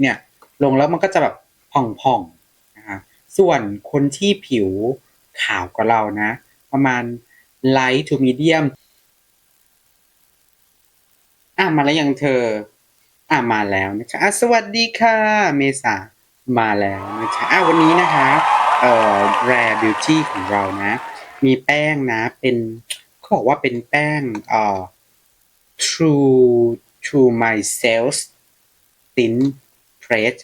เนี่ยลงแล้วมันก็จะแบบผ่องๆนะคะส่วนคนที่ผิวขาวกว่าเรานะ ประมาณ light to medium อะมาแล้วยังเธออะมาแล้วนะคะอะสวัสดีค่ะ เมษามาแล้วนะคะอะวันนี้นะคะเอ่อ Rare Beauty ของเรานะ มีแป้งนะเป็นเขาบอกว่าเป็นแป้งเอ่อ True True Myself Thin Press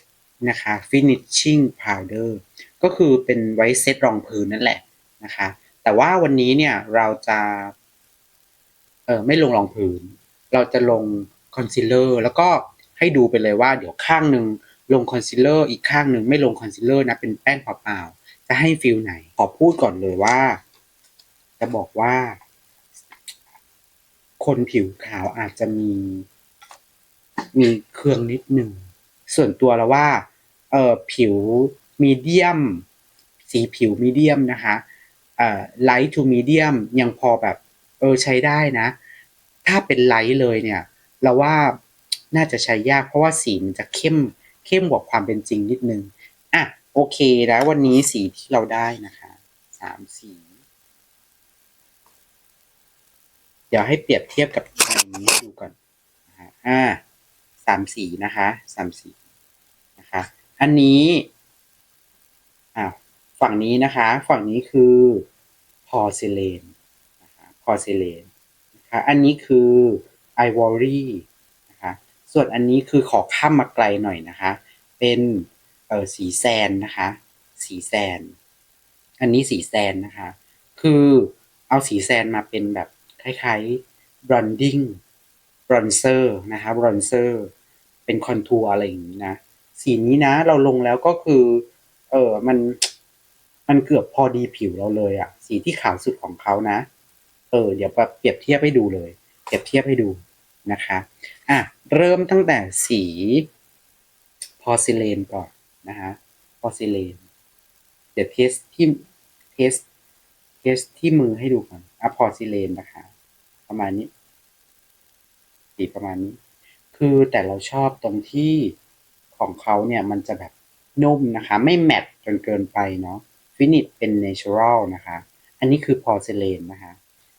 นะคะ Finishing Powder ก็คือเป็นไว้เซตรองพื้นนั่นแหละนะคะ แต่ว่าวันนี้เนี่ยเราจะเออไม่ลงรองพื้น เราจะลงคอนซีลเลอร์แล้วก็ให้ดูไปเลยว่าเดี๋ยวข้างหนึ่งลงคอนซีลเลอร์อีกข้างหนึ่งไม่ลงคอนซีลเลอร์นะเป็นแป้งเปล่าๆจะให้ฟิลไหน ขอพูดก่อนเลยว่า จะบอกว่า คนผิวขาวอาจจะมี มีเครื่องนิดหนึ่ง ส่วนตัวแล้วว่าเอ่อผิวมีเดียม สีผิวมีเดียมนะคะเอ่อไลท์ทูมีเดียมยังพอแบบเออใช้ได้นะ ถ้าเป็นไลท์เลยเนี่ย เราว่าน่าจะใช้ยากเพราะว่าสีมันจะเข้มเข้มกว่าความเป็นจริงนิดนึงอะโอเคแล้ววันนี้สีที่เราได้นะคะสามสี เดี๋ยวให้เปรียบเทียบกับอันนี้ดูก่อนอ่าสามสีนะคะสามสี อันนี้อ่าฝั่งนี้นะคะ ฝั่งนี้คือพอซิเลนนะคะพอซิเลนนะคะอันนี้คือไอวอรี่นะคะส่วนอันนี้คือขอข้ามมาไกลหน่อยนะคะ เป็นเออสีแซนนะคะ สีแซน อันนี้สีแซนนะคะ คือเอาสีแซนมาเป็นแบบคล้ายๆ branding bronzer นะคะ bronzer เป็นคอนทัวร์อะไรอย่างนี้นะ สีนี้นะ เราลงแล้วก็คือ เออมัน มันเกือบพอดีผิวเราเลยอะสีที่ขาวสุดของเขานะ เออ เดี๋ยวเปรียบเทียบให้ดูเลย เปรียบเทียบให้ดูนะคะอะเริ่มตั้งแต่สีพอซิเลนก่อนนะคะพอซิเลนเดี๋ยวเทสที่เทสเทสที่มือให้ดูก่อนอะพอซิเลนนะคะ ประมาณนี้สีประมาณนี้ คือแต่เราชอบตรงที่ ของเขาเนี่ยมันจะแบบนุ่มนะคะ ไม่แมตต์จนเกินไปเนาะฟินิชเป็นเนเชอรัลนะคะ อันนี้คือพอเซเลนนะคะ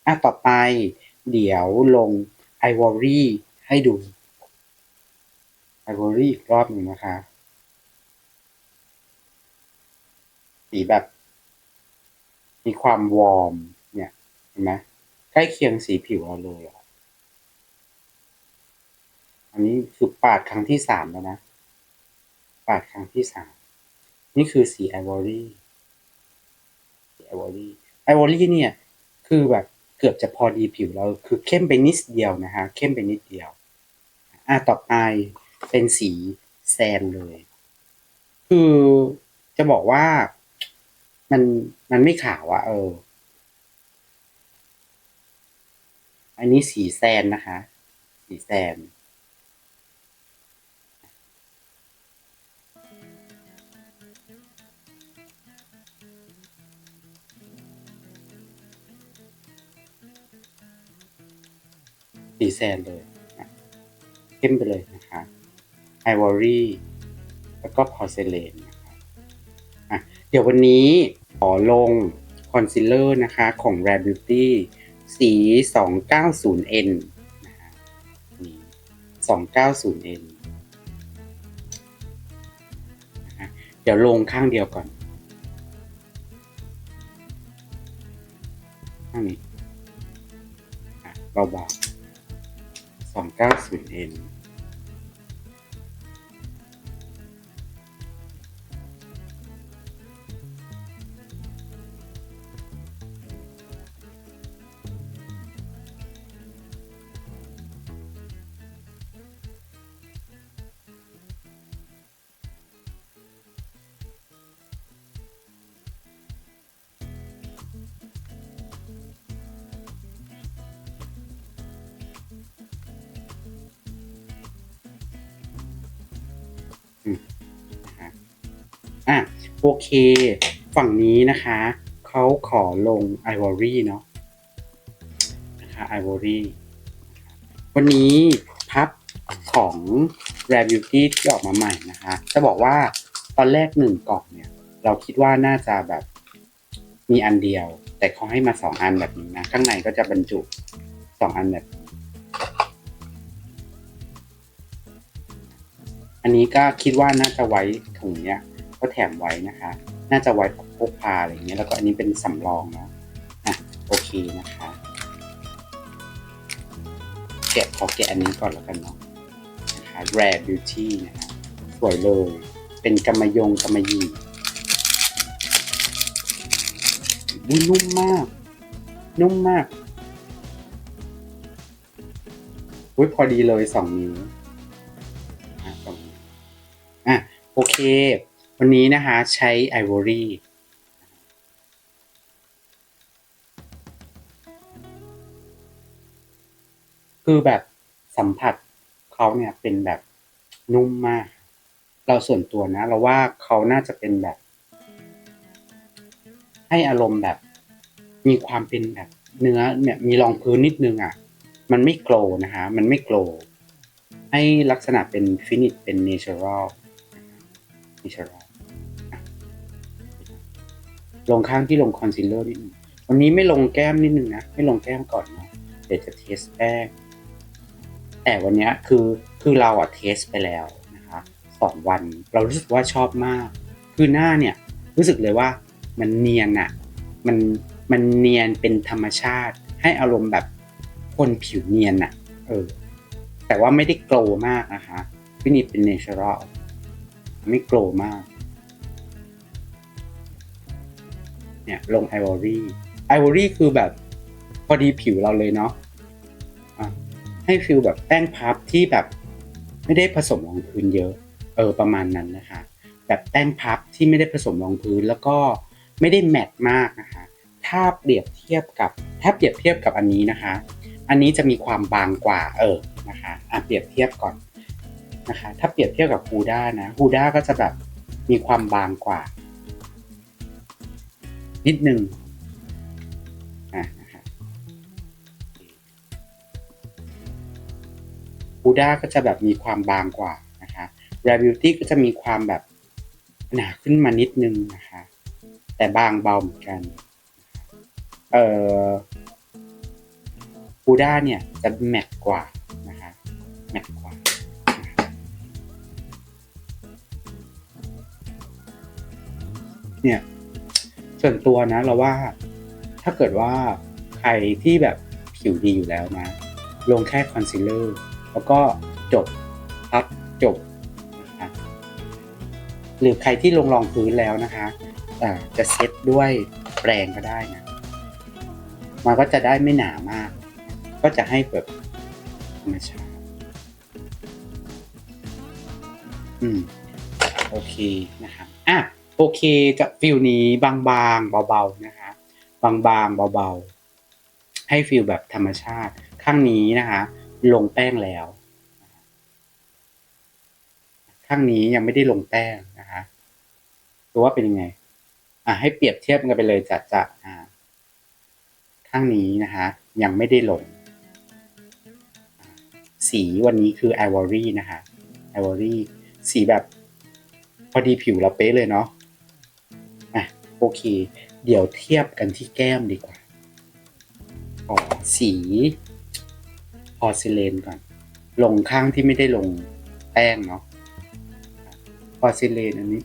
อะต่อไปเดี๋ยวลงไอวอรี่ให้ดูไอวอรี่อีกรอบหนึ่งนะคะสีแบบ มีความวอร์มเนี่ยเห็นไหมใกล้เคียงสีผิวเราเลยอะอันนี้คือปาดครั้งที่สามแล้วนะ ปาดครั้งที่สามนี่คือสีไอวอรี่สีไอวอรี่ไอวอรี่เนี่ย คือแบบเกือบจะพอดีผิวเราคือเข้มไปนิดเดียวนะคะเข้มไปนิดเดียว อะต่อไปเป็นสีแซนเลย คือจะบอกว่ามันมันไม่ขาวอะเออ อันนี้สีแซนนะคะ สีแซน สีแซนเลยนะเข้มไปเลยนะคะไอวอรี่แล้วก็พอเซเลนนะคะอะเดี๋ยววันนี้ขอลงคอนซีลเลอร์นะคะของ Rare Beauty สี 290N นะคะนี่ 290N นะคะเดี๋ยวลงข้างเดียวก่อน ข้างนี้เบาๆ 290N อะโอเค ฝั่งนี้นะคะเขาขอลงไอวอรี่เนาะนะคะไอวอรี่วันนี้พับของ Rare Beauty ที่ออกมาใหม่นะคะ จะบอกว่าตอนแรกหนึ่งกล่องเนี่ย เราคิดว่าน่าจะแบบมีอันเดียว แต่เขาให้มาสองอันแบบนี้นะ ข้างในก็จะบรรจุสองอันแบบนี้ อันนี้ก็คิดว่าน่าจะไว้ถุงเนี้ยก็แถมไว้นะคะ น่าจะไว้พกพาอะไรเงี้ยแล้วก็อันนี้เป็นสำรองนะอะโอเคนะคะ แกะขอแกะอันนี้ก่อนแล้วกันเนาะนะคะ Rare Beauty นะฮะสวยเลยเป็นกำมะยงกำมะหยี่อุ๊ยนุ่มมาก นุ่มมากอุ้ยพอดีเลยสองนิ้ว เค วันนี้นะคะใช้ไอวอรี่คือแบบสัมผัสเขาเนี่ยเป็นแบบนุ่มมาก เราส่วนตัวนะ เราว่าเขาน่าจะเป็นแบบ ให้อารมณ์แบบ มีความเป็นแบบ เนื้อเนี่ยมีรองพื้นนิดนึงอะ มันไม่โกลนะคะ มันไม่โกลให้ลักษณะเป็นฟินิชเป็นเนเชอรัล เนเชอรัลลงข้างที่ลงคอนซีลเลอร์นิดนึงวันนี้ไม่ลงแก้มนิดนึงนะ ไม่ลงแก้มก่อนนะเดี๋ยวจะเทสแป้งแต่วันนี้คือคือเราอะเทสไปแล้วนะคะสองวันเรารู้สึกว่าชอบมาก คือหน้าเนี่ยรู้สึกเลยว่ามันเนียนอะมันมันเนียนเป็นธรรมชาติ ให้อารมณ์แบบคนผิวเนียนอะเออแต่ว่าไม่ได้โกลมากนะคะฟินิชเป็นเนเชอรัล ไม่โกลมาก เนี่ยลงไอวอรี่ไอวอรี่คือแบบพอดีผิวเราเลยเนาะะให้ฟิลแบบแป้งพับที่แบบ ไม่ได้ผสมรองพื้นเยอะ เออประมาณนั้นนะคะ แบบแป้งพับที่ไม่ได้ผสมรองพื้นแล้วก็ไม่ได้แมตต์มากนะคะ ถ้าเปรียบเทียบกับ ถ้าเปรียบเทียบกับอันนี้นะคะ อันนี้จะมีความบางกว่าเออนะคะอะเปรียบเทียบก่อน นะคะถ้าเปรียบเทียบกับฮูด้านะฮูด้าก็จะแบบมีความบางกว่า นิดนึงอะนะคะบูด้าก็จะแบบมีความบางกว่านะคะ Rare Beauty ก็จะมีความแบบหนาขึ้นมานิดนึงนะคะแต่บางเบาเหมือนกัน เอ่อบูด้าเนี่ยจะแมตต์กว่านะคะแมตต์กว่า เนี่ย ส่วนตัวนะเราว่าถ้าเกิดว่าใครที่แบบผิวดีอยู่แล้วนะ ลงแค่คอนซีลเลอร์แล้วก็จบพับจบนะหรือใครที่ลงรองพื้นแล้วนะคะจะเซ็ตด้วยแปรงก็ได้นะ มันก็จะได้ไม่หนามาก ก็จะให้แบบธรรมชาติอืม โอเคนะคะอะ โอเคกับฟิลนี้บางๆเบาๆนะคะบางๆเบาๆ ให้ฟิลแบบธรรมชาติ ข้างนี้นะคะลงแป้งแล้ว ข้างนี้ยังไม่ได้ลงแป้งนะคะดูว่าเป็นยังไงอะให้เปรียบเทียบกันไปเลยจะจะอ่าข้างนี้นะคะยังไม่ได้ลงอ่าสีวันนี้คือไอวอรี่นะคะไอวอรี่สีแบบพอดีผิวเราเป๊ะเลยเนาะ โอเค เดี๋ยวเทียบกันที่แก้มดีกว่าขอสีพอซิเลนก่อน ลงข้างที่ไม่ได้ลงแป้งเนาะพอซิเลนอันนี้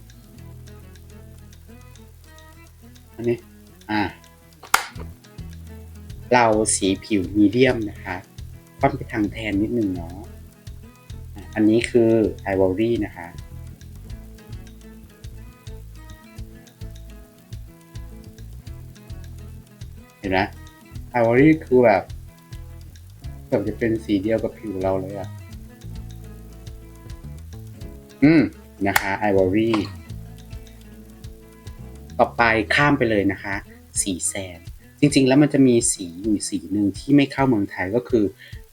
อันนี้ อ่า เราสีผิวมีเดียมนะคะค่อนไปทางแทนนิดนึงเนาะอันนี้คือไอวอรี่นะคะ ห็นไหมไอวอรี่คือแบบเกือบจะเป็นสีเดียวกับผิวเราเลยอะอืมนะคะไอวอรี่ต่อไปข้ามไปเลยนะคะ สีแซนจริง ๆ แล้วมันจะมีสีอยู่สีหนึ่งที่ไม่เข้าเมืองไทยก็คือ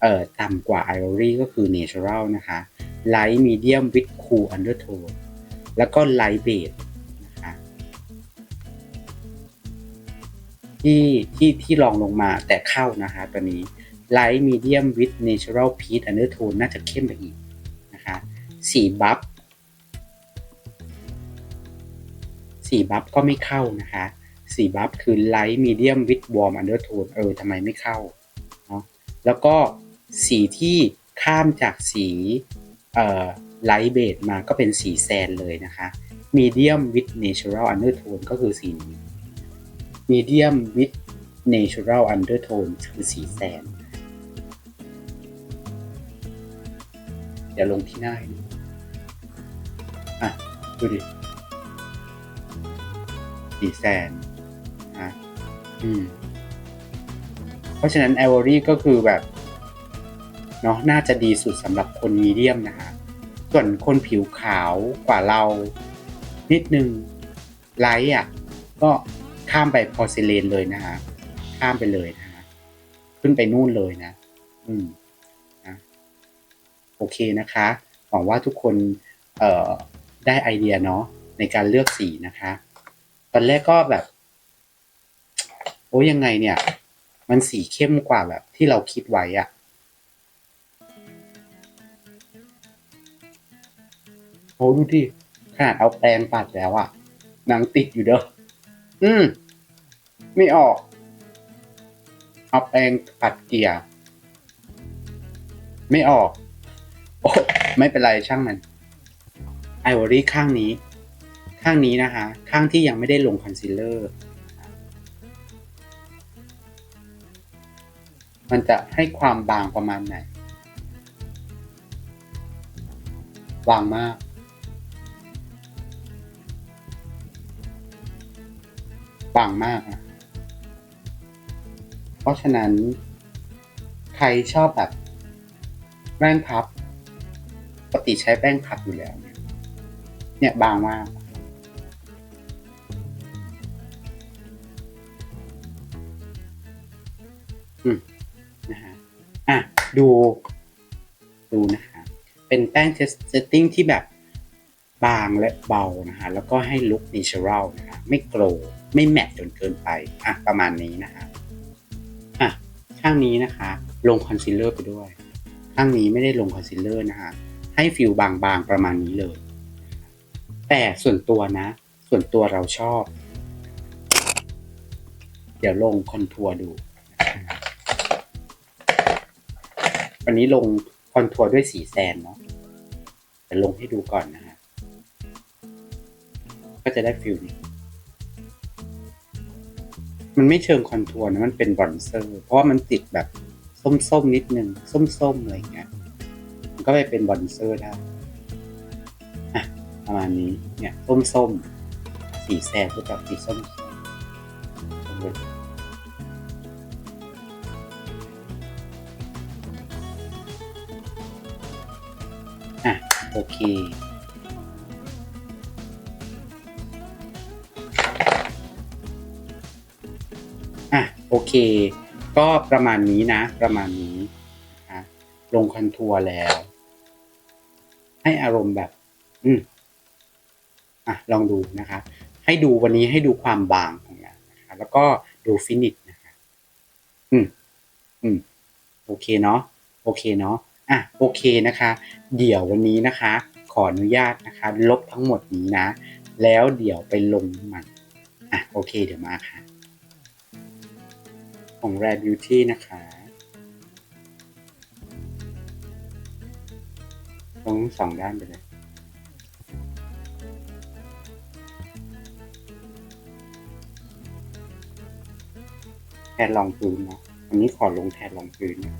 เอ่อต่ำกว่า Ivory ก็คือ Natural นะคะ Light Medium with Cool Undertone แล้วก็ Light Beige ที่ที่ที่ลองลงมาแต่เข้านะคะตัวนี้ Light Medium with Natural Peach Undertone น่าจะเข้มไปอีกนะคะสีบัฟสีบัฟก็ไม่เข้านะคะสีบัฟคือไลท์มีเดียมวิดวอร์มอันเดอร์โทนเออทำไมไม่เข้าเนาะแล้วก็สีที่ข้ามจากสีเอ่อไลท์เบดมาก็เป็นสีแซนเลยนะคะ medium with natural undertone ก็คือสีนี้ medium with natural undertone คือสีแซนเดี๋ยวลงที่หน้าให้ดูอะ ดูดิ สีแซนนะอืม เพราะฉะนั้น i อ o r y ก็คือแบบ เนาะน่าจะดีสุดสำหรับคนมีเดียมนะฮะ ส่วนคนผิวขาวกว่าเรานิดนึงไลท์อะ ก็ ข้ามไปพอซิเลนเลยนะฮะข้ามไปเลยนะฮะขึ้นไปนู่นเลยนะ อืมนะโอเคนะคะ หวังว่าทุกคนเอ่อได้ไอเดียเนาะในการเลือกสีนะคะ ตอนแรกก็แบบ โอ้ยังไงเนี่ย มันสีเข้มกว่าแบบที่เราคิดไว้อะโอ้ดูดิขนาดเอาแปรงปัดแล้วอะหนังติดอยู่เด้ออืม ไม่ออก เอาแปรงปัดเกียร์ ไม่ออก โอ้ไม่เป็นไรช่างมันไอวอรี่ข้างนี้ ข้างนี้นะคะ ข้างที่ยังไม่ได้ลงคอนซีลเลอร์ มันจะให้ความบางประมาณไหน บางมากบางมากนะ เพราะฉะนั้น ใครชอบแบบแป้งพับ ปกติใช้แป้งพับอยู่แล้ว เนี่ยบางมาก อืมนะฮะอะ ดูดูนะคะ เป็นแป้งเซตติ้งที่แบบบางและเบานะคะแล้วก็ให้ลุค n นเชอรัลนะคะไม่โกรไม่แมตจนเกินไป อะ ประมาณนี้นะคะอะ ข้างนี้นะคะ ลงคอนซีลเลอร์ไปด้วย ข้างนี้ไม่ได้ลงคอนซีลเลอร์นะคะให้ฟิลบางๆประมาณนี้เลย แต่ส่วนตัวนะ ส่วนตัวเราชอบ เดี๋ยวลงคอนทัวร์ดูวันนี้ลงคอนทัวร์ด้วยสีแซนเนาะแต่ลงให้ดูก่อนนะฮะ ก็จะได้ฟิลนี้ มันไม่เชิงคอนทัวร์นะมันเป็นบอนเซอร์ เพราะว่ามันติดแบบส้มๆนิดนึงส้มๆอะไรอย่างเงี้ยมันก็ไปเป็นบอนเซอร์ได้อะประมาณนี้เนี่ยส้มๆสีแซนก็จะสีส้มอะโอเค อะโอเค ก็ประมาณนี้นะ ประมาณนี้นะลงคอนทัวร์แล้ว ให้อารมณ์แบบ อืมอะลองดูนะคะ ให้ดูวันนี้ให้ดูความบางของงานนะคะแล้วก็ดูฟินิชนะคะอืมอืมโอเคเนาะโอเคเนาะอะโอเคนะคะ เดี๋ยววันนี้นะคะ ขออนุญาตนะคะ ลบทั้งหมดนี้นะ แล้วเดี๋ยวไปลงมันอะโอเคเดี๋ยวมาค่ะ ของ Rare Beauty นะคะลงทั้งสองด้านไปเลยแทนรองพื้นเนาะอันนี้ขอลงแทนรองพื้นนะ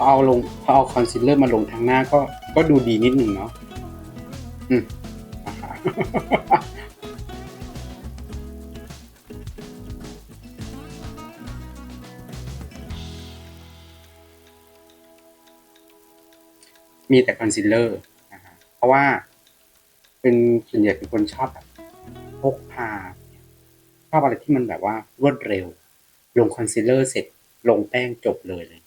พอเอาลงพอเอาคอนซีลเลอร์มาลงทางหน้าก็ก็ดูดีนิดหนึ่งเนาะอืมมีแต่คอนซีลเลอร์นะฮะเพราะว่าเป็นส่วนใหญ่เป็นคนชอบแบบพกพาชอบอะไรที่มันแบบว่ารวดเร็ว ลงคอนซีลเลอร์เสร็จลงแป้งจบเลยเลย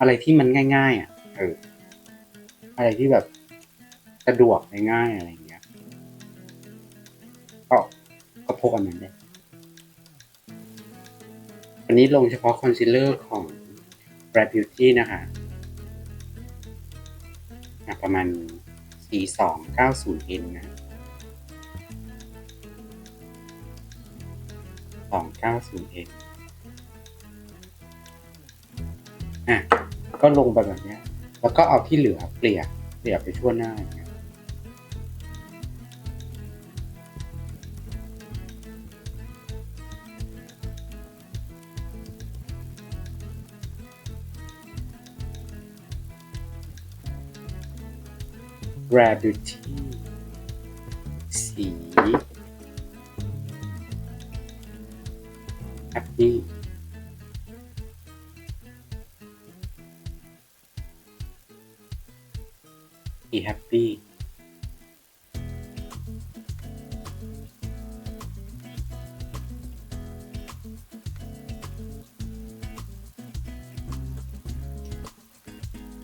อะไรที่มันง่าย ๆ อะ เออ อะไรที่แบบสะดวกง่ายๆอะไรอย่างเงี้ย ก็ก็พกอันนั้นเลยวันนี้ลงเฉพาะคอนซีลเลอร์ของ Brad Beauty นะคะอะประมาณ 4290N นะ 290N อะ ก็ลงไปแบบเนี้ยแล้วก็เอาที่เหลือเปลี่ยเปลี่ยไปทั่วหน้าอย่างเงี้ย Rare Beauty สี Happy สี Happy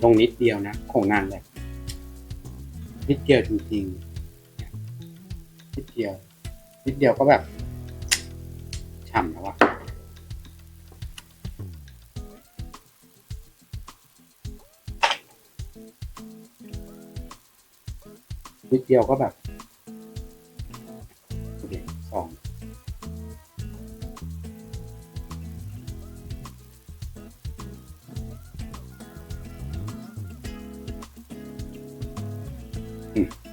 ลงนิดเดียวนะ ของงานแบบนิดเดียวจริงๆนิดเดียว นิดเดียวก็แบบฉ่ำแล้วอะ นิดเดียวก็แบบโอเคสองอืม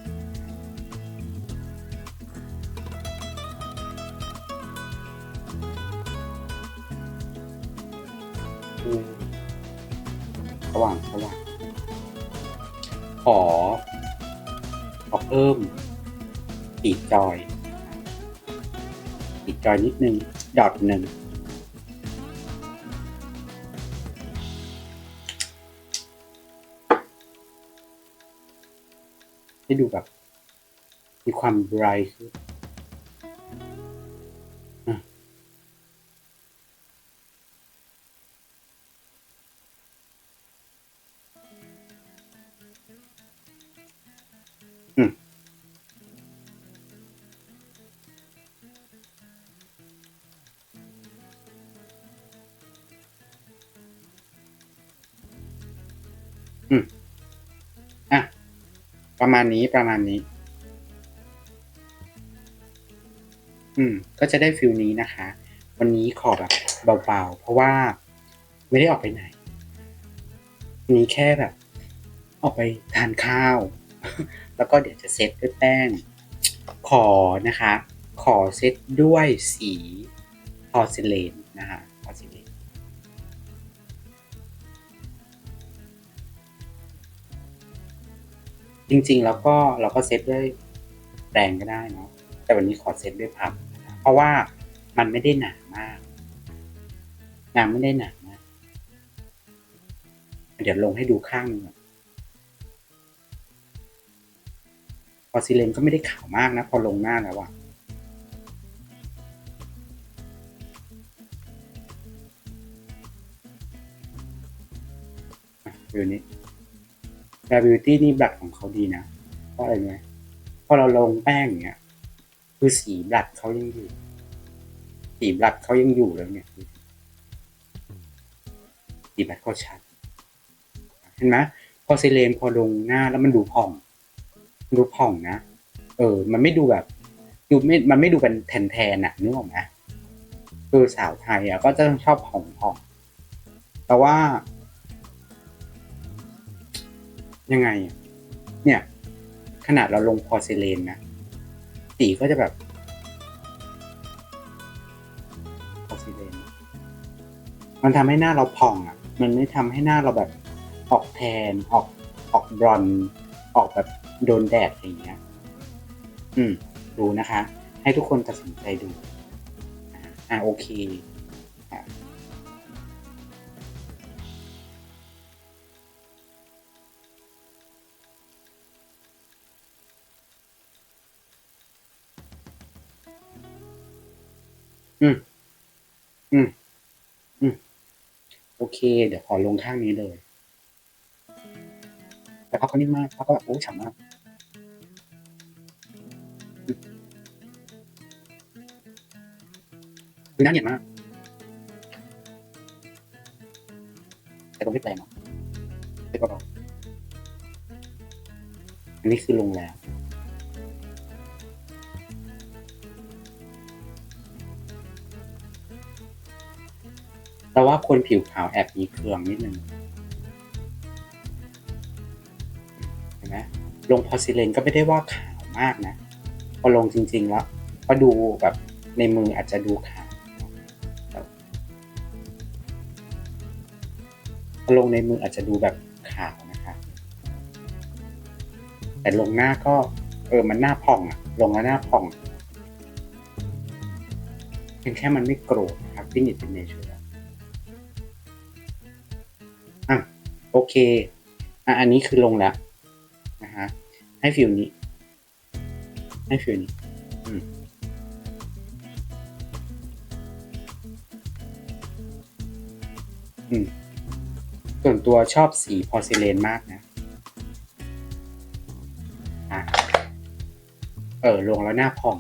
พิ่มปีกจอยปีกจอยนิดนึงดอทหนึ่งให้ดูแบบมีความไบรท์ ประมาณนี้ประมาณนี้ อืม ก็จะได้ฟิลนี้นะคะ วันนี้ขอแบบเบาๆ เพราะว่าไม่ได้ออกไปไหนวันนี้แค่แบบ ออกไปทานข้าว แล้วก็เดี๋ยวจะเซตด้วยแป้ง ขอนะคะ ขอเซตด้วยสีพอเซเลนนะคะ จริงๆ แล้วก็เราก็เซตด้วยแรงก็ได้เนาะแต่วันนี้ขอเซตด้วยพับนะคะเพราะว่ามันไม่ได้หนามากงานไม่ได้หนามาก เดี๋ยวลงให้ดูข้างนึงก่อนพอซิเลนก็ไม่ได้ขาวมากนะ พอลงหน้าแล้วอะอะ ดูนี้แ a บิวตี้นี่บลัดของเขาดีนะ เพราะอะไรไหมพอเราลงแป้งอย่างเงี้ย คือสีบลัดเขายังอยู่ สีบลัดเขายังอยู่แล้วเนี่ยสิสีบลัดเขาชัด เห็นไหมพอเซเลนพอลงหน้าแล้วมันดูผ่อง ดูผ่องนะ เออ มันไม่ดูแบบดูไม่ มันไม่ดูเป็นแทนแทนๆอะนึกออกไหมคือสาวไทยอะก็จะชอบผ่องผ่องๆแต่ว่า ยังไง เนี่ย ขนาดเราลงพอเซเลนนะสีก็จะแบบพอเซเลนมันทำให้หน้าเราผ่องอะ มันไม่ทำให้หน้าเราแบบออกแทนออกออกบรอนออกแบบโดนแดดอะไรอย่างเงี้ย อืม ดูนะคะ ให้ทุกคนตัดสินใจดู อ่าโอเคอะ อืม อืม อืม โอเค เดี๋ยวขอลงข้างนี้เลย แต่เขาก็นิ่มมากเขาก็แบบโอ้ฉ่ำมากคือน้าเนียนมาก แต่ตรงที่แปลงเนาะเป็เบาอันนี้คือลงแล้ว แต่ว่าคนผิวขาวแอบมีเครืองนิดนึงเห็นไหมลงพอซิเลนก็ไม่ได้ว่าขาวมากนะ พอลงจริง ๆ แล้วก็ดูแบบในมืออาจจะดูขาวพอลงในมืออาจจะดูแบบขาวนะคะ แต่ลงหน้าก็เออมันหน้าผ่องอะลงแล้วหน้าผ่องเพียงแค่มันไม่โกรธนะครับฟินิชเป็นเนเชอ โอเค อะ อันนี้คือลงแล้วนะฮะ ให้ฟิลนี้ ให้ฟิลนี้อืมอืมส่วนตัวชอบสีพอร์ซิเลนมากนะอะเออลงแล้วหน้าผ่อง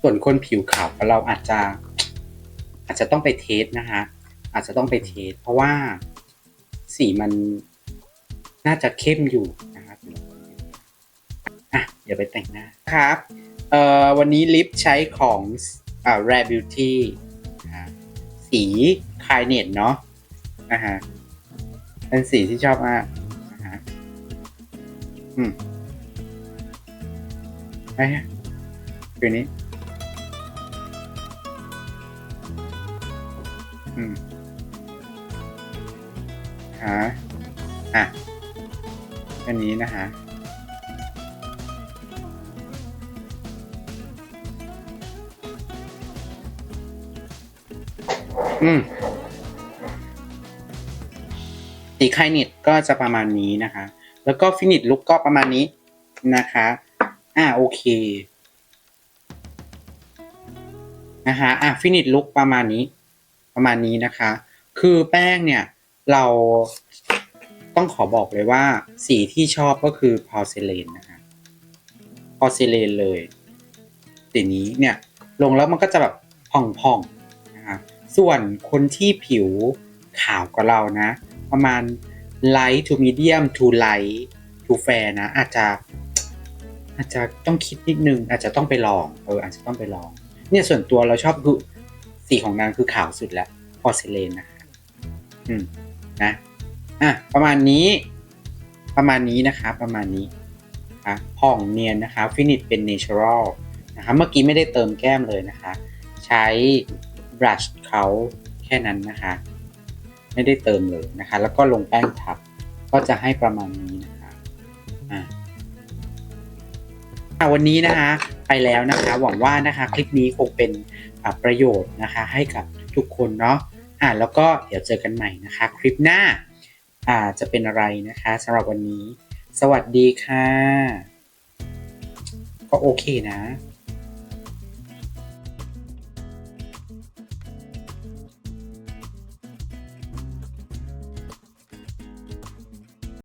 ส่วนคนผิวขาวเราอาจจะ อาจจะต้องไปเทสนะคะอาจจะต้องไปเทสเพราะว่า สีมันน่าจะเข้มอยู่นะครับอะเดี๋ยวไปแต่งหน้าครับเอ่อวันนี้ลิปใช้ของอ่า Rare Beauty นะฮะสีคลายเนตเนาะนะฮะเป็นสีที่ชอบมากนะฮะอืมไอ้คือนี้ อืมฮะ อะ อันนี้นะฮะอืมสีไคนิตก็จะประมาณนี้นะคะ แล้วก็ฟินิชลุกก็ประมาณนี้นะคะ อ่าโอเค นะคะอะฟินิชลุกประมาณนี้ ประมาณนี้นะคะ คือแป้งเนี่ย เราต้องขอบอกเลยว่าสีที่ชอบก็คือพอเซเลนนะคะพอเซเลนเลยสีนี้เนี่ยลงแล้วมันก็จะแบบผ่องๆนะคะส่วนคนที่ผิวขาวกว่าเรานะ ประมาณ light to medium to light to fair นะ อาจจะอาจจะต้องคิดนิดนึง อาจจะต้องไปลองเอออาจจะต้องไปลอง เนี่ยส่วนตัวเราชอบคือสีของนางคือขาวสุดแล้วพอเซเลนนะคะอืม นะอะประมาณนี้ ประมาณนี้นะคะ ประมาณนี้อะผ่องเนียนนะคะฟินิชเป็น natural นะคะเมื่อกี้ไม่ได้เติมแก้มเลยนะคะ ใช้ brush เขาแค่นั้นนะคะ ไม่ได้เติมเลยนะคะ แล้วก็ลงแป้งทับก็จะให้ประมาณนี้นะคะอะอะวันนี้นะคะไปแล้วนะคะ หวังว่านะคะคลิปนี้คงเป็นประโยชน์นะคะ ให้กับทุกคนเนาะ อะแล้วก็เดี๋ยวเจอกันใหม่นะคะ คลิปหน้าอ่าจะเป็นอะไรนะคะสำหรับวันนี้ สวัสดีค่ะ ก็โอเคนะ